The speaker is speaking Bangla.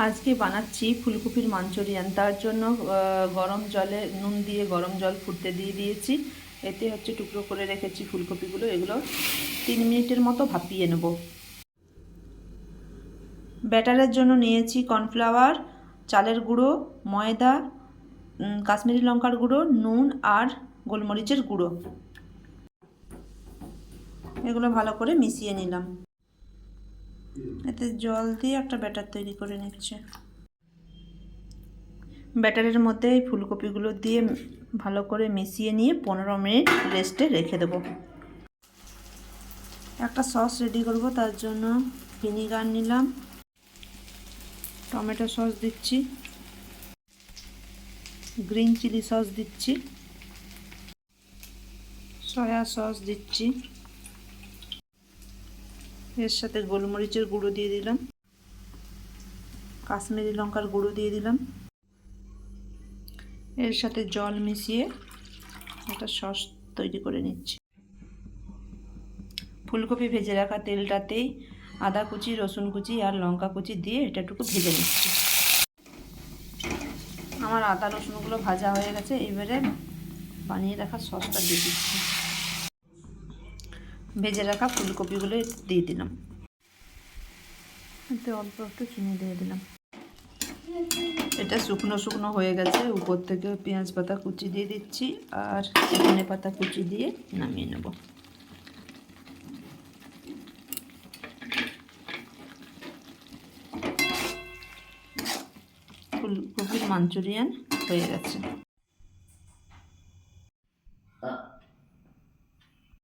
আজকে বানাচ্ছি ফুলকপির মাঞ্চুরিয়ান। তার জন্য গরম জলে, নুন দিয়ে গরম জল ফুটতে দিয়ে দিয়েছি। এতে হচ্ছে টুকরো করে রেখেছি ফুলকপিগুলো। এগুলো তিন মিনিটের মতো ভাপিয়ে নেব। ব্যাটারের জন্য নিয়েছি কর্নফ্লাওয়ার, চালের গুঁড়ো, ময়দা কাশ্মীরি লঙ্কার গুঁড়ো, নুন আর গোলমরিচের গুঁড়ো। এগুলো ভালো করে মিশিয়ে নিলাম। এতে জল দিয়ে একটা ব্যাটার তৈরি করে নিচ্ছে। ব্যাটারের মধ্যে এই ফুলকপিগুলো দিয়ে ভালো করে মিশিয়ে নিয়ে পনেরো মিনিট রেস্টে রেখে দেবো। একটা সস রেডি করব, তার জন্য ভিনিগার নিলাম। টমেটো সস দিচ্ছি। গ্রিন চিলি সস দিচ্ছি। সয়া সস দিচ্ছি। এর সাথে গোলমরিচের গুঁড়ো দিয়ে দিলাম। কাশ্মীরি লঙ্কার গুঁড়ো দিয়ে দিলাম। এর সাথে জল মিশিয়ে একটা সস তৈরি করে নিচ্ছি। ফুলকপি ভেজে রাখা তেলটাতেই আদা কুচি, রসুন কুচি আর লঙ্কা কুচি দিয়ে এটা একটু ভেজে নিচ্ছি। আমার আদা রসুনগুলো ভাজা হয়ে গেছে, এবারে বানিয়ে রাখা সসটা দিয়ে দিচ্ছি। ভেজে রাখা ফুলকপিগুলো দিয়ে দিলাম। এতে অল্প একটু চিনি দিয়ে দিলাম। এটা শুকনো শুকনো হয়ে গেছে। উপর থেকে পেঁয়াজ পাতা কুচি দিয়ে দিচ্ছি আর ধনে পাতা কুচি দিয়ে নামিয়ে নেব। ফুলকপির মাঞ্চুরিয়ান হয়ে গেছে।